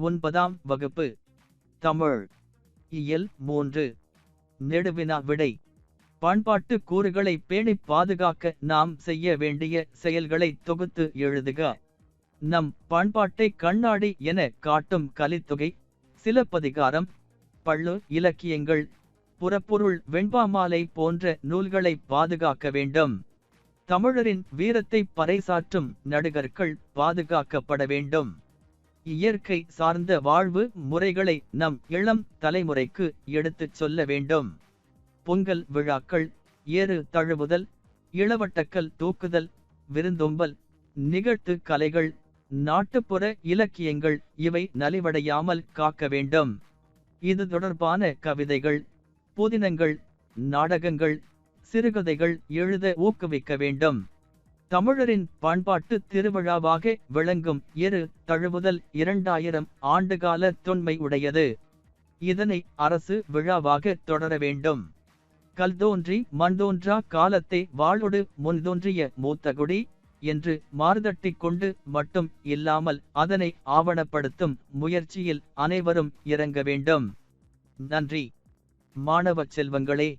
ஒன்பதாம் வகுப்பு. தமிழ். இயல் மூன்று. நெடுவினா விடை. பண்பாட்டு கூறுகளை பேணிப் பாதுகாக்க நாம் செய்ய வேண்டிய செயல்களை தொகுத்து எழுதுக. நம் பண்பாட்டை கண்ணாடி என காட்டும் கலித்தொகை. சிலப்பதிகாரம் பள்ளு இலக்கியங்கள். புறப்பொருள் வெண்பாமாலை போன்ற நூல்களை பாதுகாக்க வேண்டும். தமிழரின் வீரத்தை பறைசாற்றும் நடுகர்கள் பாதுகாக்கப்பட வேண்டும். இயற்கை சார்ந்த வாழ்வு முறைகளை நம் இளம் தலைமுறைக்கு எடுத்துச் சொல்ல வேண்டும். பொங்கல் விழாக்கள் ஏறு தழுவுதல் இளவட்டக்கல் தூக்குதல் விருந்தொம்பல் நிகழ்த்து கலைகள் நாட்டுப்புற இலக்கியங்கள் இவை நலிவடையாமல் காக்க வேண்டும். இது தொடர்பான கவிதைகள் புதினங்கள் நாடகங்கள் சிறுகதைகள் எழுத ஊக்குவிக்க வேண்டும். தமிழரின் பண்பாட்டு திருவிழாவாக விளங்கும் இரு தழுவுதல் இரண்டாயிரம் ஆண்டுகால தொன்மை உடையது. இதனை அரசு விழாவாக தொடர வேண்டும். கல்தோன்றி மண்தோன்றா காலத்தை வாழொடு முன்தோன்றிய மூத்தகுடி என்று மாறுதட்டி கொண்டு மட்டும் இல்லாமல் அதனை ஆவணப்படுத்தும் முயற்சியில் அனைவரும் இறங்க வேண்டும். நன்றி. மாணவ செல்வங்களே.